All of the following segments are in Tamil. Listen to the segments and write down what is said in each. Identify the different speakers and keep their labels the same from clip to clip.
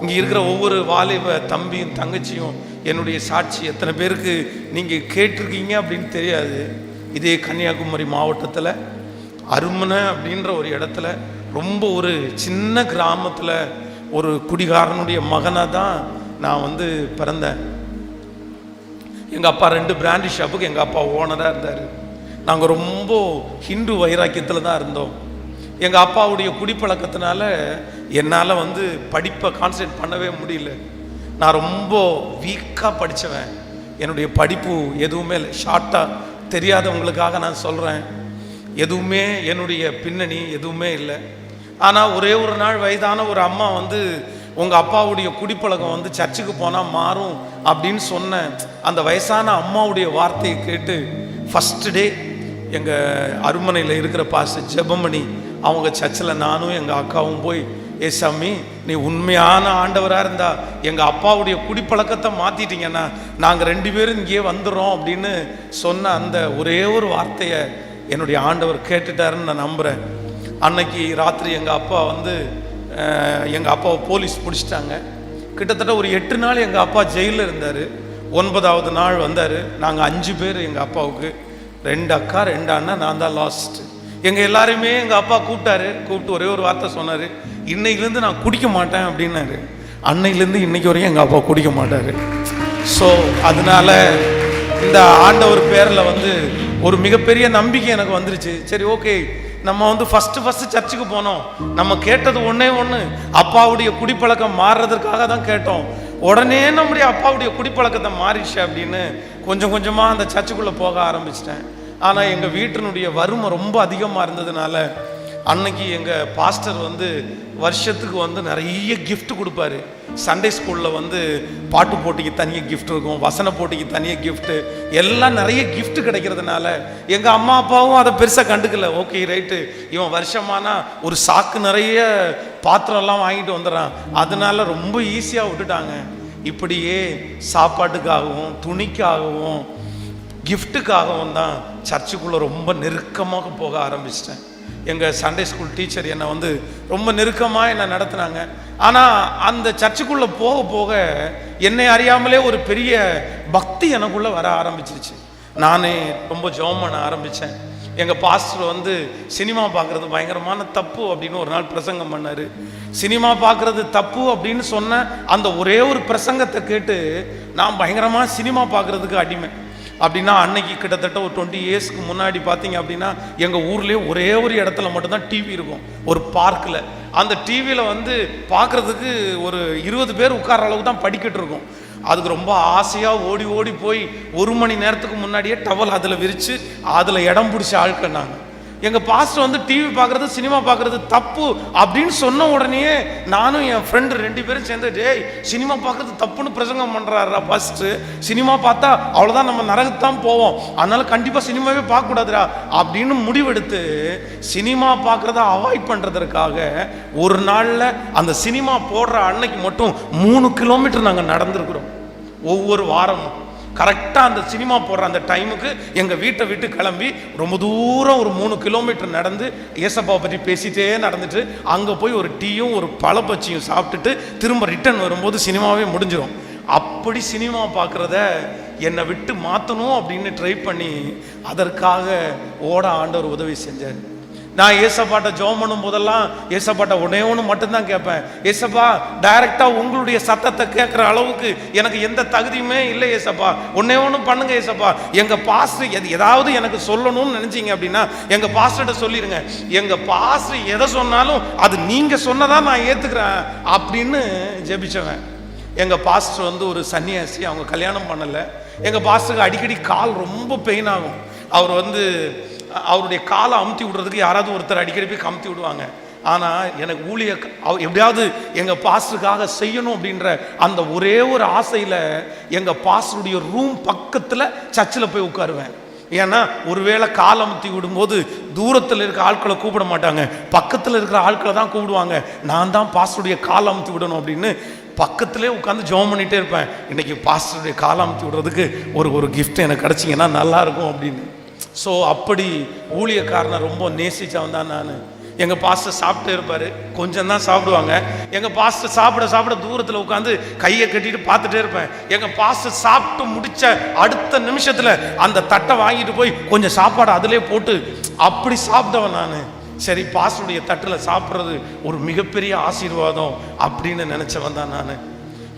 Speaker 1: இங்கே இருக்கிற ஒவ்வொரு வாலிப தம்பியும் தங்கச்சியும் என்னுடைய சாட்சி எத்தனை பேருக்கு நீங்கள் கேட்டிருக்கீங்க அப்படின்னு தெரியாது. இதே கன்னியாகுமரி மாவட்டத்தில் அருமனை அப்படின்ற ஒரு இடத்துல ரொம்ப ஒரு சின்ன கிராமத்தில் ஒரு குடிகாரனுடைய மகனாக தான் நான் வந்து பிறந்தேன். எங்கள் அப்பா ரெண்டு பிராண்டி ஷாப்புக்கு எங்கள் அப்பா ஓனராக இருந்தார். நாங்கள் ரொம்ப ஹிந்து வைராக்கியத்தில் தான் இருந்தோம். எங்கள் அப்பாவுடைய குடிப்பழக்கத்தினால என்னால் வந்து படிப்பை கான்சென்ட்ரேட் பண்ணவே முடியல. நான் ரொம்ப வீக்காக படித்தவன் என்னுடைய படிப்பு எதுவுமே இல்லை. ஷார்ட்டாக தெரியாதவங்களுக்காக நான் சொல்கிறேன் எதுவுமே என்னுடைய பின்னணி எதுவுமே இல்லை. ஆனால் ஒரே ஒரு நாள் வயதான ஒரு அம்மா வந்து உங்கள் அப்பாவுடைய குடிப்பழக்கம் வந்து சர்ச்சுக்கு போனால் மாறும் அப்படின்னு சொன்ன அந்த வயசான அம்மாவுடைய வார்த்தையை கேட்டு ஃபஸ்ட்டு டே எங்கள் அருமனையில் இருக்கிற பாச ஜெபமணி அவங்க சர்ச்சில் நானும் எங்கள் அக்காவும் போய் ஏ சாமி நீ உண்மையான ஆண்டவராக இருந்தா எங்கள் அப்பாவுடைய குடிப்பழக்கத்தை மாற்றிட்டீங்கன்னா நாங்கள் ரெண்டு பேரும் இங்கேயே வந்துடுறோம் அப்படின்னு சொன்ன அந்த ஒரே ஒரு வார்த்தையை என்னுடைய ஆண்டவர் கேட்டுட்டாருன்னு நான் நம்புகிறேன் அன்னைக்கு ராத்திரி எங்கள் அப்பா வந்து எங்கள் அப்பாவை போலீஸ் பிடிச்சிட்டாங்க. கிட்டத்தட்ட ஒரு எட்டு நாள் எங்கள் அப்பா ஜெயிலில் இருந்தார். ஒன்பதாவது நாள் வந்தார். நாங்கள் அஞ்சு பேர் எங்கள் அப்பாவுக்கு ரெண்டு அக்கா ரெண்டு அண்ணன் நான் தான் லாஸ்ட்டு எங்கள் எல்லாரையுமே எங்கள் அப்பா கூப்பிட்டாரு கூப்பிட்டு ஒரே ஒரு வார்த்தை சொன்னார். இன்னைக்குலேருந்து நான் குடிக்க மாட்டேன் அப்படின்னாரு. அன்னையிலேருந்து இன்னைக்கு வரையும் எங்கள் அப்பா குடிக்க மாட்டார். ஸோ அதனால இந்த ஆண்டவர் பேரில் வந்து ஒரு மிகப்பெரிய நம்பிக்கை எனக்கு வந்துருச்சு. சரி ஓகே. நம்ம வந்து ஃபஸ்ட்டு ஃபஸ்ட்டு சர்ச்சுக்கு போனோம். நம்ம கேட்டது ஒன்றே ஒன்று அப்பாவுடைய குடிப்பழக்கம் மாறுறதுக்காக தான் கேட்டோம். உடனே நம்முடைய அப்பாவுடைய குடிப்பழக்கத்தை மாறிடுச்சு அப்படின்னு கொஞ்சம் கொஞ்சமாக அந்த சர்ச்சுக்குள்ளே போக ஆரம்பிச்சிட்டேன். ஆனால் எங்கள் வீட்டினுடைய வறுமை ரொம்ப அதிகமாக இருந்ததுனால அன்னைக்கு எங்கள் பாஸ்டர் வந்து வருஷத்துக்கு வந்து நிறைய கிஃப்ட் கொடுப்பாரு. சண்டே ஸ்கூலில் வந்து பாட்டு போட்டிக்கு தனியாக கிஃப்ட் இருக்கும் வசன போட்டிக்கு தனியாக கிஃப்ட்டு எல்லாம் நிறைய கிஃப்ட் கிடைக்கிறதுனால எங்கள் அம்மா அப்பாவும் அதை பெருசாக கண்டுக்கல. ஓகே ரைட்டு இவன் வருஷமானா ஒரு சாக்கு நிறைய பாத்திரம்லாம் வாங்கிட்டு வந்துடுறான். அதனால ரொம்ப ஈஸியாக விட்டுட்டாங்க. இப்படியே சாப்பாட்டுக்காகவும் துணிக்காகவும் கிஃப்ட்டுக்காகவும் தான் சர்ச்சுக்குள்ளே ரொம்ப நெருக்கமாக போக ஆரம்பிச்சிட்டேன். எங்கள் சண்டே ஸ்கூல் டீச்சர் என்னை வந்து ரொம்ப நெருக்கமாக என்னை நடத்துனாங்க. ஆனால் அந்த சர்ச்சுக்குள்ளே போக போக என்னை அறியாமலே ஒரு பெரிய பக்தி எனக்குள்ளே வர ஆரம்பிச்சிருச்சு. நானே ரொம்ப ஜோம் பண்ண ஆரம்பித்தேன். எங்கள் பாஸ்டர் வந்து சினிமா பார்க்குறது பயங்கரமான தப்பு அப்படின்னு ஒரு நாள் பிரசங்கம் பண்ணார். சினிமா பார்க்குறது தப்பு அப்படின்னு சொன்ன அந்த ஒரே ஒரு பிரசங்கத்தை கேட்டு நான் பயங்கரமாக சினிமா பார்க்குறதுக்கு அடிமை. அப்படின்னா அன்னைக்கு கிட்டத்தட்ட ஒரு டுவெண்ட்டி இயர்ஸ்க்கு முன்னாடி பார்த்தீங்க அப்படின்னா எங்கள் ஊர்லேயே ஒரே ஒரு இடத்துல மட்டும்தான் டிவி இருக்கும். ஒரு பார்க்கில் அந்த டிவியில் வந்து பார்க்குறதுக்கு ஒரு இருபது பேர் உட்கார அளவுக்கு தான் படிக்கிட்டு இருக்கும். அதுக்கு ரொம்ப ஆசையாக ஓடி ஓடி போய் ஒரு மணி நேரத்துக்கு முன்னாடியே டவல் அதில் விரித்து அதில் இடம் பிடிச்ச ஆட்கள் நாங்கள் எங்கள் பாஸ்டர் வந்து டிவி பார்க்குறது சினிமா பார்க்குறது தப்பு அப்படின்னு சொன்ன உடனே நானும் என் ஃப்ரெண்டு ரெண்டு பேரும் சேர்ந்து டேய் சினிமா பார்க்குறது தப்புன்னு பிரசங்கம் பண்ணுறாரா ஃபஸ்ட்டு சினிமா பார்த்தா அவ்வளோதான் நம்ம நரகத்தான் போவோம். அதனால் கண்டிப்பாக சினிமாவே பார்க்கக்கூடாதுடா. அப்படின்னு முடிவெடுத்து சினிமா பார்க்குறத அவாய்ட் பண்ணுறதற்காக ஒரு நாளில் அந்த சினிமா போடுற அன்னைக்கு மட்டும் மூணு கிலோமீட்டர் நாங்கள் நடந்திருக்கிறோம். ஒவ்வொரு வாரமும். கரெக்டாக அந்த சினிமா போடுற அந்த டைமுக்கு எங்கள் வீட்டை விட்டு கிளம்பி ரொம்ப தூரம் ஒரு மூணு கிலோமீட்டர் நடந்து ஏசப்பாவை பற்றி பேசிட்டே நடந்துட்டு அங்கே போய் ஒரு டீயும் ஒரு பழப்பச்சியும் சாப்பிட்டுட்டு திரும்ப ரிட்டர்ன் வரும்போது சினிமாவே முடிஞ்சிடும் அப்படி சினிமா பார்க்குறத என்னை விட்டு மாற்றணும் அப்படின்னு ட்ரை பண்ணி அதற்காக ஓட ஆண்டவர் உதவி செஞ்சார். நான் ஏசப்பாட்ட ஜோம் பண்ணும் போதெல்லாம் ஏசப்பாட்ட ஒன்னே ஒன்று மட்டும்தான் கேட்பேன். ஏசப்பா டைரக்டாக உங்களுடைய சத்தத்தை கேட்குற அளவுக்கு எனக்கு எந்த தகுதியுமே இல்லை ஏசப்பா. ஒன்னே ஒன்று பண்ணுங்க ஏசப்பா. எங்கள் பாஸ்டர் எது ஏதாவது எனக்கு சொல்லணும்னு நினச்சிங்க அப்படின்னா எங்கள் பாஸ்டர்கிட்ட சொல்லிடுங்க எங்கள் பாஸ்டர் எதை சொன்னாலும் அது நீங்கள் சொன்னதான் நான் ஏற்றுக்கிறேன் அப்படின்னு ஜெபிச்சவன். எங்கள் பாஸ்டர் வந்து ஒரு சன்னியாசி அவங்க கல்யாணம் பண்ணலை. எங்கள் பாஸ்டருக்கு அடிக்கடி கால் ரொம்ப பெயின் ஆகும். அவர் வந்து அவருடைய காலை அமுத்தி விடுறதுக்கு யாராவது ஒருத்தர் அடிக்கடி போய் கமுத்தி விடுவாங்க. ஆனால் எனக்கு ஊழிய அவ- எப்படியாவது எங்கள் பாஸ்டருக்காக செய்யணும் அப்படின்ற அந்த ஒரே ஒரு ஆசையில் எங்கள் பாஸ்டருடைய ரூம் பக்கத்தில் சர்ச்சில் போய் உட்காருவேன். ஏன்னா ஒருவேளை கால் அமுத்தி விடும்போது தூரத்தில் இருக்கிற ஆட்களை கூப்பிட மாட்டாங்க. பக்கத்தில் இருக்கிற ஆட்களை தான் கூப்பிடுவாங்க. நான் தான் பாஸ்டருடைய கால் அமுத்தி விடணும் அப்படின்னு பக்கத்திலே உட்காந்து ஜோம் பண்ணிகிட்டே இருப்பேன். இன்னைக்கு பாஸ்டருடைய கால் அமுத்தி விடுறதுக்கு ஒரு ஒரு கிஃப்ட் எனக்கு கிடச்சிங்கன்னா நல்லாயிருக்கும் அப்படின்னு. ஸோ அப்படி ஊழியக்காரனை ரொம்ப நேசித்தவன் தான் நான். எங்கள் பாஸ்டர் சாப்பிட்டே இருப்பார். கொஞ்சம் தான் சாப்பிடுவாங்க. எங்கள் பாஸ்டர் சாப்பிட சாப்பிட தூரத்தில் உட்காந்து கையை கட்டிட்டு பார்த்துட்டே இருப்பேன். எங்கள் பாஸ்டர் சாப்பிட்டு முடித்த அடுத்த நிமிஷத்தில் அந்த தட்டை வாங்கிட்டு போய் கொஞ்சம் சாப்பாடு அதிலே போட்டு அப்படி சாப்பிட்டவன் நான். சரி பாஸ்டருடைய தட்டில் சாப்பிட்றது ஒரு மிகப்பெரிய ஆசீர்வாதம் அப்படின்னு நினச்சவன் தான் நான்.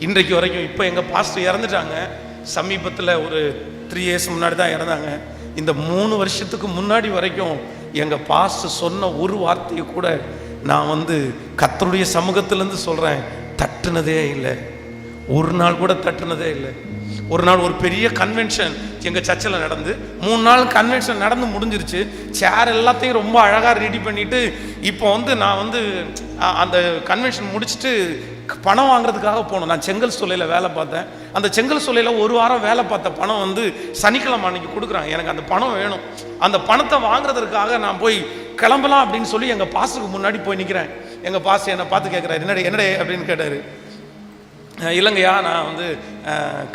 Speaker 1: இன்றைக்கு வரைக்கும் இப்போ எங்கள் பாஸ்டர் இறந்துட்டாங்க. சமீபத்தில் ஒரு த்ரீ இயர்ஸ் முன்னாடி தான் இறந்தாங்க. இந்த மூணு வருஷத்துக்கு முன்னாடி வரைக்கும் எங்கள் பாஸ்ட் சொன்ன ஒரு வார்த்தையை கூட நான் வந்து கத்தருடைய சமூகத்திலேருந்து சொல்கிறேன் தட்டுனதே இல்லை. ஒரு நாள் கூட தட்டுனதே இல்லை. ஒரு நாள் ஒரு பெரிய கன்வென்ஷன் எங்கள் சர்ச்சில் நடந்து மூணு நாள் கன்வென்ஷன் நடந்து முடிஞ்சிருச்சு. சேர் எல்லாத்தையும் ரொம்ப அழகாக ரெடி பண்ணிவிட்டு இப்போ வந்து நான் வந்து அந்த கன்வென்ஷன் முடிச்சுட்டு பணம் வாங்குறதுக்காக போனோம். நான் செங்கல் சூளையில் வேலை பார்த்தேன். அந்த செங்கல் சூளையில் ஒரு வாரம் வேலை பார்த்த பணம் வந்து சனிக்கிழமை அன்னைக்கு கொடுக்குறாங்க. எனக்கு அந்த பணம் வேணும். அந்த பணத்தை வாங்குறதுக்காக நான் போய் கிளம்பலாம் அப்படின்னு சொல்லி எங்கள் பாஸுக்கு முன்னாடி போய் நிற்கிறேன் எங்கள் பாஸ் என்னை பார்த்து கேட்குறாரு என்னடே என்னடே? அப்படின்னு கேட்டார். இல்லைங்கய்யா நான் வந்து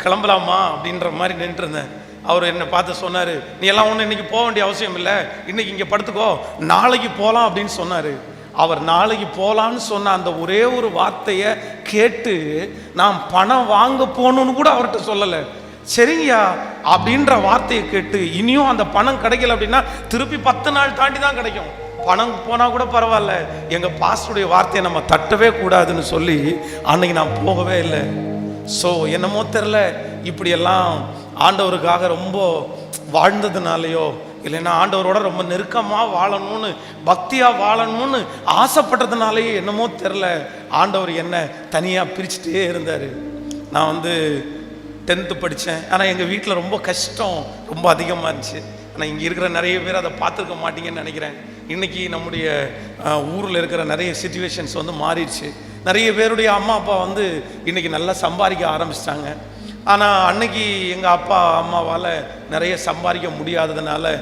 Speaker 1: கிளம்பலாமா? அப்படின்ற மாதிரி நின்றுட்டு இருந்தேன் அவர் என்னை பார்த்து சொன்னார் நீ எல்லாம் ஒன்றும் இன்றைக்கி போக வேண்டிய அவசியம் இல்லை. இன்றைக்கி இங்கே படுத்துக்கோ. நாளைக்கு போகலாம் அப்படின்னு சொன்னார். அவர் நாளைக்கு போகலான்னு சொன்ன அந்த ஒரே ஒரு வார்த்தையை கேட்டு நான் பணம் வாங்க போகணுன்னு கூட அவர்கிட்ட சொல்லலை. சரிங்கய்யா அப்படின்ற வார்த்தையை கேட்டு இனியும் அந்த பணம் கிடைக்கல அப்படின்னா திருப்பி பத்து நாள் தாண்டி தான் கிடைக்கும். பணம் போனால் கூட பரவாயில்ல. எங்கள் பாஸ்டருடைய வார்த்தையை நம்ம தட்டவே கூடாதுன்னு சொல்லி அன்னைக்கு நான் போகவே இல்லை. ஸோ என்னமோ தெரில இப்படியெல்லாம் ஆண்டவருக்காக ரொம்ப வாழ்ந்ததுனாலையோ இல்லைன்னா ஆண்டவரோட ரொம்ப நெருக்கமாக வாழணும்னு பக்தியாக வாழணும்னு ஆசைப்பட்டதுனாலேயே என்னமோ தெரில ஆண்டவர் என்ன தனியாக பிரிச்சுட்டே இருந்தார். நான் வந்து டென்த்து படித்தேன் ஆனால் எங்கள் வீட்டில் ரொம்ப கஷ்டம் ரொம்ப அதிகமாக இருந்துச்சு. ஆனால் இங்கே இருக்கிற நிறைய பேர் அதை பார்த்துருக்க மாட்டீங்கன்னு நினைக்கிறேன். இன்றைக்கி நம்முடைய ஊரில் இருக்கிற நிறைய சுச்சுவேஷன்ஸ் வந்து மாறிடுச்சு. நிறைய பேருடைய அம்மா அப்பா வந்து இன்றைக்கி நல்லா சம்பாதிக்க ஆரம்பிச்சிட்டாங்க. ஆனால் அன்னைக்கு எங்கள் அப்பா அம்மாவால் நிறைய சம்பாதிக்க முடியாததுனால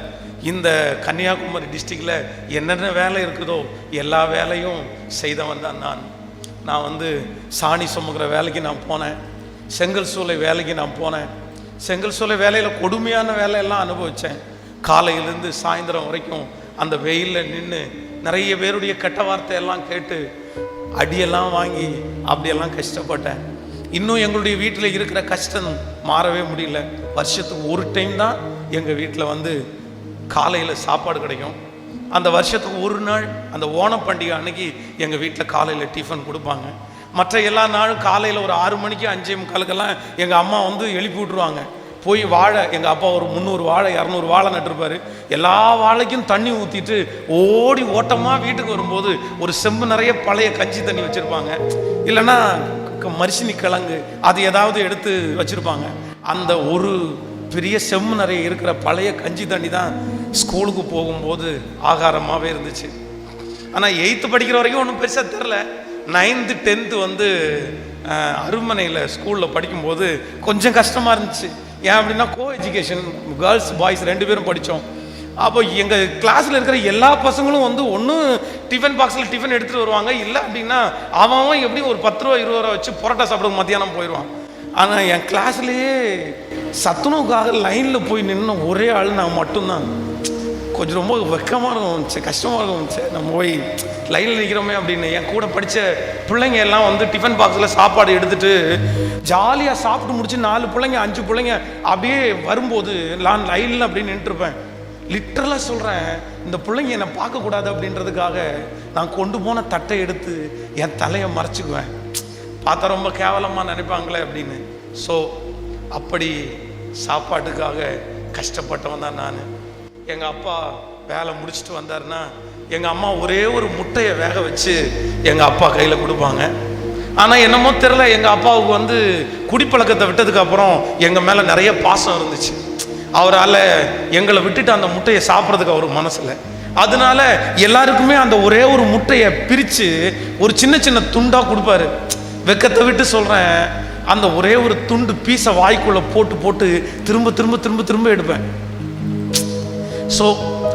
Speaker 1: இந்த கன்னியாகுமரி டிஸ்ட்ரிக்டில் என்னென்ன வேலை இருக்குதோ எல்லா வேலையும் செய்தவன் தான் நான். நான் வந்து சாணி சுமக்கிற வேலைக்கு நான் போனேன். செங்கல் சூளை வேலைக்கு நான் போனேன். செங்கல் சூளை வேலையில் கொடுமையான வேலையெல்லாம் அனுபவித்தேன் காலையிலேருந்து சாயந்தரம் வரைக்கும் அந்த வெயிலில் நின்று நிறைய பேருடைய கெட்ட வார்த்தையெல்லாம் கேட்டு அடியெல்லாம் வாங்கி அப்படியெல்லாம் கஷ்டப்பட்டேன். இன்னும் எங்களுடைய வீட்டில் இருக்கிற கஷ்டம் மாறவே முடியல. வருஷத்துக்கு ஒரு டைம் தான் எங்கள் வீட்டில் வந்து காலையில் சாப்பாடு கிடைக்கும். அந்த வருஷத்துக்கு ஒரு நாள் அந்த ஓணம் பண்டிகை அன்னைக்கு எங்கள் வீட்டில் காலையில் டிஃபன் கொடுப்பாங்க. மற்ற எல்லா நாளும் காலையில் ஒரு ஆறு மணிக்கு அஞ்சே முக்காலுக்கெல்லாம் எங்கள் அம்மா வந்து எழுப்பி விட்ருவாங்க போய் வாழை எங்கள் அப்பா ஒரு முந்நூறு வாழை இரநூறு வாழை நட்டுருப்பார். எல்லா வாழைக்கும் தண்ணி ஊற்றிட்டு ஓடி ஓட்டமாக வீட்டுக்கு வரும்போது ஒரு செம்பு நிறைய பழைய கஞ்சி தண்ணி வச்சுருப்பாங்க. இல்லைன்னா க- மரிசினி கிழங்கு அது ஏதாவது எடுத்து வச்சுருப்பாங்க. அந்த ஒரு பெரிய செம்மு நிறைய இருக்கிற பழைய கஞ்சி தண்ணி தான் ஸ்கூலுக்கு போகும்போது ஆகாரமாகவே இருந்துச்சு. ஆனால் எயித்து படிக்கிற வரைக்கும் ஒன்றும் பெருசாக தெரில. நைன்த்து டென்த்து வந்து அருமனையில் ஸ்கூலில் படிக்கும்போது கொஞ்சம் கஷ்டமாக இருந்துச்சு. ஏன் அப்படின்னா கோ எஜுகேஷன் கேர்ள்ஸ் பாய்ஸ் ரெண்டு பேரும் படித்தோம் அப்போ எங்கள் கிளாஸில் இருக்கிற எல்லா பசங்களும் வந்து ஒன்றும் டிஃபன் பாக்ஸில் டிஃபன் எடுத்துகிட்டு வருவாங்க. இல்லை அப்படின்னா அவன் அவன் எப்படியும் ஒரு பத்து ரூபா இருபது ரூபா வச்சு பரோட்டா சாப்பிட மத்தியானம் போயிடுவான். ஆனால் என் கிளாஸ்லேயே சத்துணவுக்காக லைனில் போய் நின்று ஒரே ஆள் நான் மட்டும்தான். கொஞ்சம் ரொம்ப வெக்கமாக இருக்கும். சே கஷ்டமாக இருக்கும். நம்ம போய் லைனில் நிற்கிறோமே அப்படின்னு. என் கூட படித்த பிள்ளைங்க எல்லாம் வந்து டிஃபன் பாக்ஸில் சாப்பாடு எடுத்துட்டு ஜாலியாக சாப்பிட்டு முடிச்சு நாலு பிள்ளைங்க அஞ்சு பிள்ளைங்க அப்படியே வரும்போது நான் லைனில் அப்படியே நின்றுருப்பேன் லிட்ரலாக சொல்கிறேன் இந்த பிள்ளைங்க என்னை பார்க்கக்கூடாது அப்படின்றதுக்காக நான் கொண்டு போன தட்டை எடுத்து என் தலையை மறைச்சிக்குவேன். பார்த்தா ரொம்ப கேவலமாக நினைப்பாங்களே அப்படின்னு. ஸோ அப்படி சாப்பாட்டுக்காக கஷ்டப்பட்டவன் தான் நான். எங்கள் அப்பா வேலை முடிச்சுட்டு வந்தாருன்னா எங்கள் அம்மா ஒரே ஒரு முட்டையை வேக வச்சு எங்கள் அப்பா கையில் கொடுப்பாங்க. ஆனால் என்னமோ தெரில எங்கள் அப்பாவுக்கு வந்து குடிப்பழக்கத்தை விட்டதுக்கப்புறம் எங்கள் மேலே நிறைய பாசம் இருந்துச்சு. அவரால் எங்களை விட்டுட்டு அந்த முட்டையை சாப்பிட்றதுக்கு அவர் மனசில் அதனால எல்லாருக்குமே அந்த ஒரே ஒரு முட்டையை பிரித்து ஒரு சின்ன சின்ன துண்டாக கொடுப்பாரு. வெக்கத்தை விட்டு சொல்கிறேன் அந்த ஒரே ஒரு துண்டு பீஸை வாய்க்குள்ளே போட்டு போட்டு திரும்ப திரும்ப திரும்ப திரும்ப எடுப்பேன். ஸோ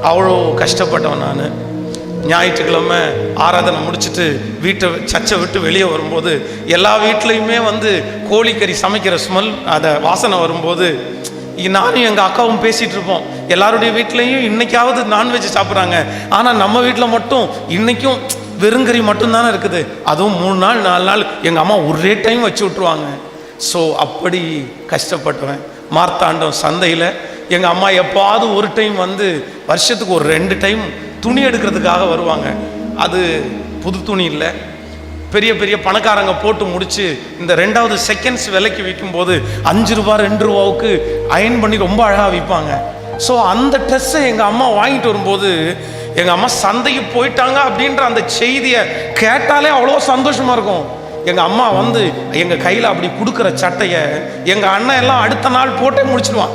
Speaker 1: அவ்வளோ கஷ்டப்பட்டவன் நான். ஞாயிற்றுக்கிழமை ஆராதனை முடிச்சுட்டு வீட்டை சர்ச்சை விட்டு வெளியே வரும்போது எல்லா வீட்லேயுமே வந்து கோழிக்கறி சமைக்கிற ஸ்மெல் அதை வாசனை வரும்போது நானும் எங்கள் அக்காவும் பேசிகிட்டு இருப்போம். எல்லாருடைய வீட்லேயும் இன்னைக்காவது நான்வெஜ் சாப்பிட்றாங்க. ஆனால் நம்ம வீட்டில் மட்டும் இன்னைக்கும் வெறுங்கறி மட்டும்தானே இருக்குது. அதுவும் மூணு நாள் நாலு நாள் எங்கள் அம்மா ஒரே டைம் வச்சு விட்ருவாங்க ஸோ அப்படி கஷ்டப்பட்டுவேன். மார்த்தாண்டம் சந்தையில் எங்கள் அம்மா எப்பாவது ஒரு டைம் வந்து வருஷத்துக்கு ஒரு ரெண்டு டைம் துணி எடுக்கிறதுக்காக வருவாங்க. அது புது துணி இல்லை. பெரிய பெரிய பணக்காரங்க போட்டு முடிச்சு இந்த ரெண்டாவது செகண்ட்ஸ் விலைக்கு விற்கும்போது அஞ்சு ரூபா ரெண்டு ரூபாவுக்கு அயன் பண்ணி ரொம்ப அழகாக விற்பாங்க ஸோ அந்த ட்ரெஸ்ஸை எங்கள் அம்மா வாங்கிட்டு வரும்போது எங்கள் அம்மா சந்தைக்கு போயிட்டாங்க அப்படின்ற அந்த செய்தியை கேட்டாலே அவ்வளோ சந்தோஷமாக இருக்கும். எங்கள் அம்மா வந்து எங்கள் கையில் அப்படி கொடுக்குற சட்டையை எங்கள் அண்ணன் எல்லாம் அடுத்த நாள் போட்டே முடிச்சிடுவான்.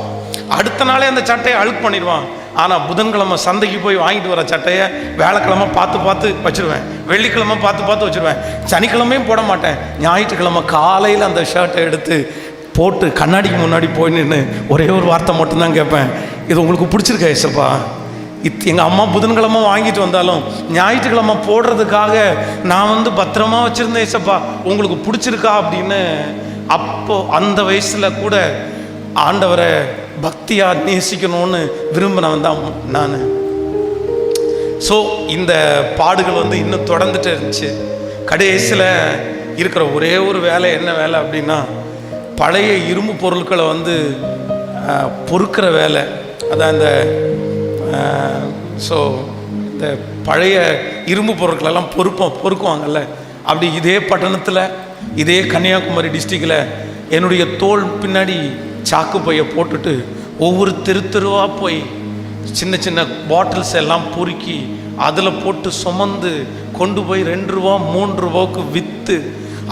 Speaker 1: அடுத்த நாளே அந்த சட்டையை அழுக்கு பண்ணிடுவான். ஆனால் புதன்கிழமை சந்தைக்கு போய் வாங்கிட்டு வர சட்டையை வேலைக்கிழமை பார்த்து பார்த்து வச்சுருவேன். வெள்ளிக்கிழமை பார்த்து பார்த்து வச்சுருவேன். சனிக்கிழமையும் போட மாட்டேன். ஞாயிற்றுக்கிழமை காலையில் அந்த ஷர்ட்டை எடுத்து போட்டு கண்ணாடிக்கு முன்னாடி போய் நின்று ஒரே ஒரு வார்த்தை மட்டும்தான் கேட்பேன். இது உங்களுக்கு பிடிச்சிருக்கா ஏசப்பா இத் எங்கள் அம்மா புதன்கிழமை வாங்கிட்டு வந்தாலும் ஞாயிற்றுக்கிழமை போடுறதுக்காக நான் வந்து பத்திரமா வச்சுருந்தேன் ஏசப்பா உங்களுக்கு பிடிச்சிருக்கா அப்படின்னு? அப்போ அந்த வயசில் கூட ஆண்டவரை பக்தியாக நேசிக்கணும்னு விரும்பினவன் தான் நான். ஸோ இந்த பாடுகள் வந்து இன்னும் தொடர்ந்துட்டு இருந்துச்சு. கடைசியில் இருக்கிற ஒரே ஒரு வேலை என்ன வேலை அப்படின்னா பழைய இரும்பு பொருட்களை வந்து பொறுக்கிற வேலை. அதான் இந்த ஸோ இந்த பழைய இரும்பு பொருட்களெல்லாம் பொறுப்போம் பொறுக்குவாங்கல்ல. அப்படி இதே பட்டணத்தில் இதே கன்னியாகுமரி டிஸ்ட்ரிக்டில் என்னுடைய தோல் பின்னாடி சாக்கு பையை போட்டுட்டு ஒவ்வொரு தெரு தெருவாக போய் சின்ன சின்ன பாட்டில்ஸ் எல்லாம் பொறுக்கி அதில் போட்டு சுமந்து கொண்டு போய் ரெண்டு ரூபா மூன்று ரூபாவுக்கு விற்று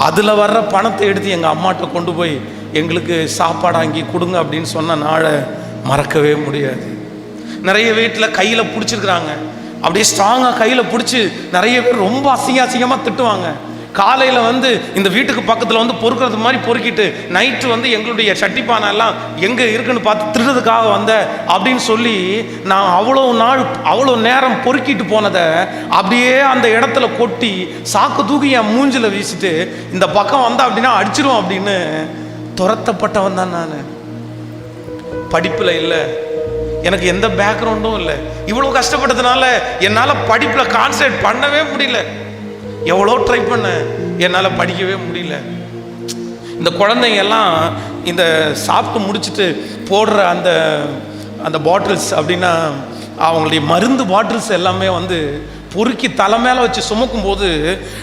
Speaker 1: அதில் வர்ற பணத்தை எடுத்து எங்கள் அம்மாட்ட கொண்டு போய் எங்களுக்கு சாப்பாடு வாங்கி கொடுங்க அப்படின்னு சொன்ன நாளை மறக்கவே முடியாது. நிறைய வீட்டில் கையில் பிடிச்சிருக்கிறாங்க. அப்படியே ஸ்ட்ராங்காக கையில் பிடிச்சி நிறைய பேர் ரொம்ப அசிங்க அசிங்கமாக திட்டுவாங்க. காலையில் வந்து இந்த வீட்டுக்கு பக்கத்தில் வந்து பொறுக்கிறது மாதிரி பொறுக்கிட்டு நைட்டு வந்து எங்களுடைய சட்டிப்பானை எல்லாம் எங்கே இருக்குன்னு பார்த்து திருடுறதுக்காக வந்த அப்படின்னு சொல்லி நான் அவ்வளோ நாள் அவ்வளோ நேரம் பொறுக்கிட்டு போனதை அப்படியே அந்த இடத்துல கொட்டி சாக்கு தூக்கி என் மூஞ்சில் வீசிட்டு இந்த பக்கம் வந்தா அப்படின்னா அடிச்சிடும் அப்படின்னு துரத்தப்பட்டவன் தான் நான். படிப்பில் இல்லை. எனக்கு எந்த பேக்ரவுண்டும் இல்லை. இவ்வளோ கஷ்டப்பட்டதுனால என்னால் படிப்பில் கான்சன்ட்ரேட் பண்ணவே முடியல. எவ்வளோ ட்ரை பண்ணேன். என்னால் படிக்கவே முடியல. இந்த குழந்தைங்க எல்லாம் இந்த சாப்பிட்டு முடிச்சுட்டு போடுற அந்த அந்த பாட்டில்ஸ் அப்படின்னா அவங்களுடைய மருந்து பாட்டில்ஸ் எல்லாமே வந்து பொறுக்கி தலை மேலே வச்சு சுமக்கும் போது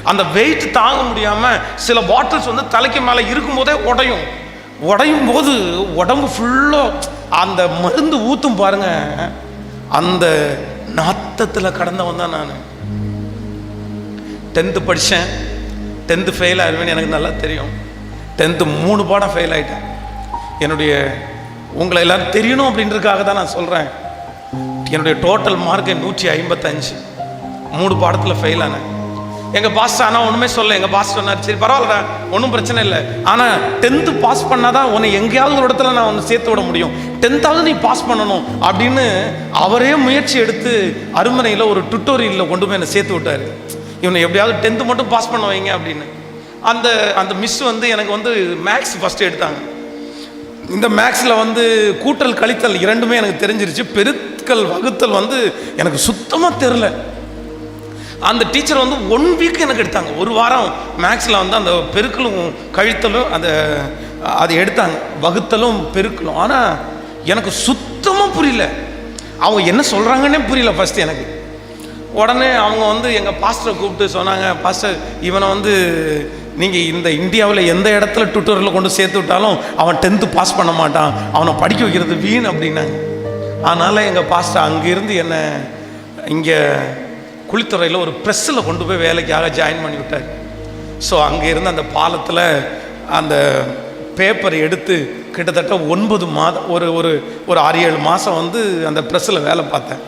Speaker 1: அந்த வெயிட் தாங்க முடியாமல் சில பாட்டில்ஸ் வந்து தலைக்கு மேலே இருக்கும்போதே உடையும். உடையும் போது உடம்பு ஃபுல்லாக அந்த மருந்து ஊற்றும் பாருங்க. அந்த நாத்தத்தில் கடந்தவன் தான் நான். டென்த்து படித்தேன் டென்த்து ஃபெயில் ஆயிருவேன்னு எனக்கு நல்லா தெரியும். டென்த்து மூணு பாடம் ஃபெயில் ஆகிட்டேன் என்னுடைய உங்களை எல்லாரும் தெரியணும் அப்படின்றதுக்காக தான் நான் சொல்கிறேன் என்னுடைய டோட்டல் மார்க்கு நூற்றி ஐம்பத்தஞ்சு. மூணு பாடத்தில் ஃபெயில் ஆனேன். எங்கள் பாஸ்டர் ஆனால் ஒன்றுமே சொல்ல எங்கள் பாஸ்டர் சொன்னார் சரி பரவாயில்லடா ஒன்றும் பிரச்சனை இல்லை. ஆனால் டென்த்து பாஸ் பண்ணால் தான் உன்னை எங்கேயாவது ஒரு இடத்துல நான் ஒன்று சேர்த்து விட முடியும். டென்த்தாவது நீ பாஸ் பண்ணணும். அப்படின்னு அவரே முயற்சி எடுத்து அருமனையில் ஒரு டுட்டோரியலில் கொண்டு போய் என்னை சேர்த்து விட்டார். இவனை எப்படியாவது டென்த்து மட்டும் பாஸ் பண்ண வைங்க அப்படின்னு. அந்த அந்த மிஸ் வந்து எனக்கு வந்து மேக்ஸ் ஃபஸ்ட்டு எடுத்தாங்க. இந்த மேக்ஸில் வந்து கூட்டல் கழித்தல் இரண்டுமே எனக்கு தெரிஞ்சிருச்சு. பெருக்கல் வகுத்தல் வந்து எனக்கு சுத்தமாக தெரில அந்த டீச்சர் வந்து ஒன் வீக் எனக்கு எடுத்தாங்க. ஒரு வாரம் மேக்ஸில் வந்து அந்த பெருக்கலும் கழித்தலும் அந்த அதை எடுத்தாங்க. வகுத்தலும் பெருக்கலும். ஆனால் எனக்கு சுத்தமாக புரியல. அவங்க என்ன சொல்கிறாங்கன்னே புரியல ஃபஸ்ட்டு எனக்கு. உடனே அவங்க வந்து எங்கள் பாஸ்டரை கூப்பிட்டு சொன்னாங்க பாஸ்டர் இவனை வந்து நீங்கள் இந்த இந்தியாவில் எந்த இடத்துல ட்விட்டரில் கொண்டு சேர்த்து விட்டாலும் அவன் டென்த்து பாஸ் பண்ண மாட்டான். அவனை படிக்க வைக்கிறது வீண் அப்படின்னாங்க. அதனால் எங்கள் பாஸ்டர் அங்கேருந்து என்னை இங்கே குளித்துறையில் ஒரு ப்ரெஸ்ஸில் கொண்டு போய் வேலைக்காக ஜாயின் பண்ணி விட்டார். ஸோ அங்கே இருந்து அந்த பாலத்தில் அந்த பேப்பர் எடுத்து கிட்டத்தட்ட ஒன்பது மாதம் ஒரு ஒரு ஒரு ஆறு ஏழு மாதம் வந்து அந்த ப்ரெஸ்ஸில் வேலை பார்த்தேன்.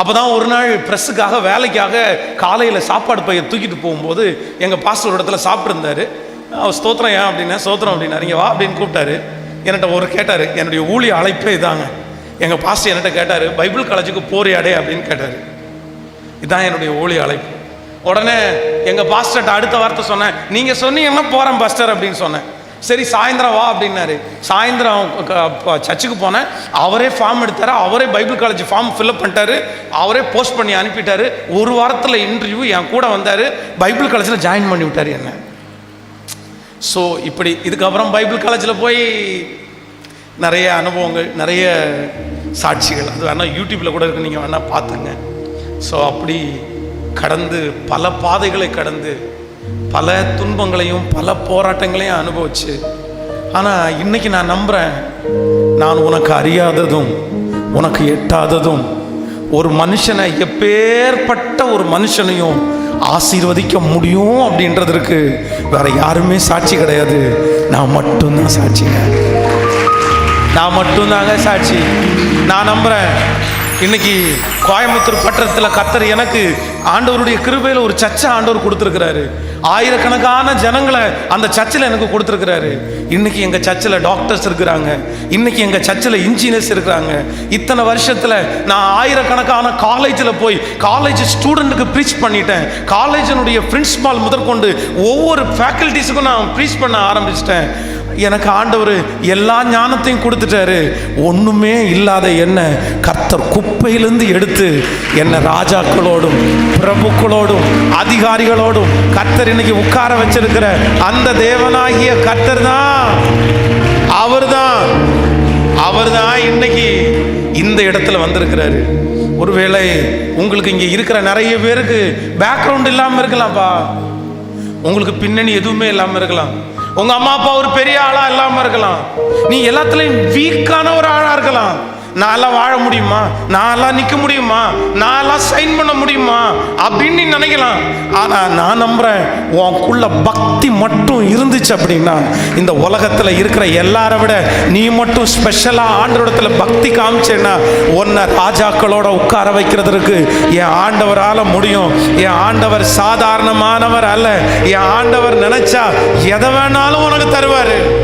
Speaker 1: அப்போ தான் ஒரு நாள் ப்ரெஸ்ஸுக்காக வேலைக்காக காலையில் சாப்பாடு பைய தூக்கிட்டு போகும்போது எங்கள் பாஸ்டர் இடத்துல சாப்பிட்ருந்தாரு அவர் ஸ்தோத்திரம் ஏன் அப்படின்னா ஸ்தோத்திரம் அப்படின்னாரு. இங்கே வா அப்படின்னு கூப்பிட்டாரு. என்கிட்ட ஒரு கேட்டார். என்னுடைய ஊழிய அழைப்பே இதாங்க. எங்கள் பாஸ்டர் என்கிட்ட கேட்டார் பைபிள் காலேஜுக்கு போறியாடே அப்படின்னு கேட்டார். இதான் என்னுடைய ஊழிய அழைப்பு. உடனே எங்கள் பாஸ்டர்கிட்ட அடுத்த வார்த்தை சொன்னேன். நீங்கள் சொன்னீங்கன்னா போகிறேன் பாஸ்டர் அப்படின்னு சொன்னேன். சரி சாயந்தரம் வா அப்படின்னாரு. சாயந்தரம் க- சர்ச்சுக்கு போனேன். அவரே ஃபார்ம் எடுத்தார். அவரே பைபிள் காலேஜ் ஃபார்ம் ஃபில்அப் பண்ணிட்டாரு. அவரே போஸ்ட் பண்ணி அனுப்பிட்டாரு. ஒரு வாரத்தில் இன்டர்வியூ என் கூட வந்தார். பைபிள் காலேஜில் ஜாயின் பண்ணி விட்டார் என்ன. ஸோ இப்படி இதுக்கப்புறம் பைபிள் காலேஜில் போய் நிறைய அனுபவங்கள் நிறைய சாட்சிகள். அது வேணால் யூடியூப்பில் கூட இருக்கு. நீங்கள் வேணால் பார்த்துங்க. ஸோ அப்படி கடந்து பல பாதைகளை கடந்து பல துன்பங்களையும் பல போராட்டங்களையும் அனுபவிச்சு ஆனால் இன்னைக்கு நான் நம்புகிறேன் நான் உனக்கு அறியாததும் உனக்கு எட்டாததும் ஒரு மனுஷனை எப்பேற்பட்ட ஒரு மனுஷனையும் ஆசீர்வதிக்க முடியும் அப்படின்றதற்கு வேற யாருமே சாட்சி கிடையாது. நான் மட்டும்தான் சாட்சிங்க நான் மட்டும்தாங்க சாட்சி. நான் நம்புறேன். இன்னைக்கு கோயம்புத்தூர் பட்டணத்தில் கத்தர் எனக்கு ஆண்டவருடைய கிருபையில் ஒரு சச்சை ஆண்டவர் கொடுத்துருக்கிறாரு. ஆயிரக்கணக்கான ஜனங்களை அந்த சர்ச்சில் எனக்கு கொடுத்துருக்கிறாரு. இன்னைக்கு எங்கள் சர்ச்சில் டாக்டர்ஸ் இருக்கிறாங்க. இன்னைக்கு எங்கள் சர்ச்சில் இன்ஜினியர்ஸ் இருக்கிறாங்க. இத்தனை வருஷத்தில் நான் ஆயிரக்கணக்கான காலேஜில் போய் காலேஜ் ஸ்டூடெண்ட்டுக்கு ப்ரீச் பண்ணிட்டேன். காலேஜினுடைய பிரின்ஸ்பால் முதற்கொண்டு ஒவ்வொரு ஃபேக்கல்ட்டிஸுக்கும் நான் ப்ரீச் பண்ண ஆரம்பிச்சிட்டேன். எனக்கு ஆண்டவர் எல்லா ஞானத்தையும் கொடுத்துட்டாரு. ஒன்றுமே இல்லாத என்ன கர்த்தர் குப்பையிலிருந்து எடுத்து என்னை ராஜாக்களோடும் பிரபுக்களோடும் அதிகாரிகளோடும் கர்த்தர் இன்னைக்கு உட்கார வச்சிருக்கிற அந்த தேவனாகிய கர்த்தர் தான். அவர் தான் அவர் தான் இன்னைக்கு இந்த இடத்துல வந்திருக்கிறாரு. ஒருவேளை உங்களுக்கு இங்கே இருக்கிற நிறைய பேருக்கு பேக்ரவுண்ட் இல்லாமல் இருக்கலாம்ப்பா. உங்களுக்கு பின்னணி எதுவுமே இல்லாமல் இருக்கலாம். உங்க அம்மா அப்பா ஒரு பெரிய ஆளா இல்லாம இருக்கலாம். நீ எல்லாத்துலயும் வீக்கான ஒரு ஆளா இருக்கலாம். நான்லாம் வாழ முடியுமா? நான்லாம் நிற்க முடியுமா? நான்லாம் சைன் பண்ண முடியுமா? அப்படின்னு நீ நினைக்கலாம். ஆனால் நான் நம்புறேன் உனக்குள்ள பக்தி மட்டும் இருந்துச்சு அப்படின்னா இந்த உலகத்தில் இருக்கிற எல்லாரை விட நீ மட்டும் ஸ்பெஷலாக ஆண்டவரத்தில் பக்தி காமிச்சேன்னா உன்னை ராஜாக்களோட உட்கார வைக்கிறதுக்கு என் ஆண்டவரால் முடியும். என் ஆண்டவர் சாதாரணமானவர் அல்ல. என் ஆண்டவர் நினைச்சா எதை வேணாலும் உனக்கு தருவார்.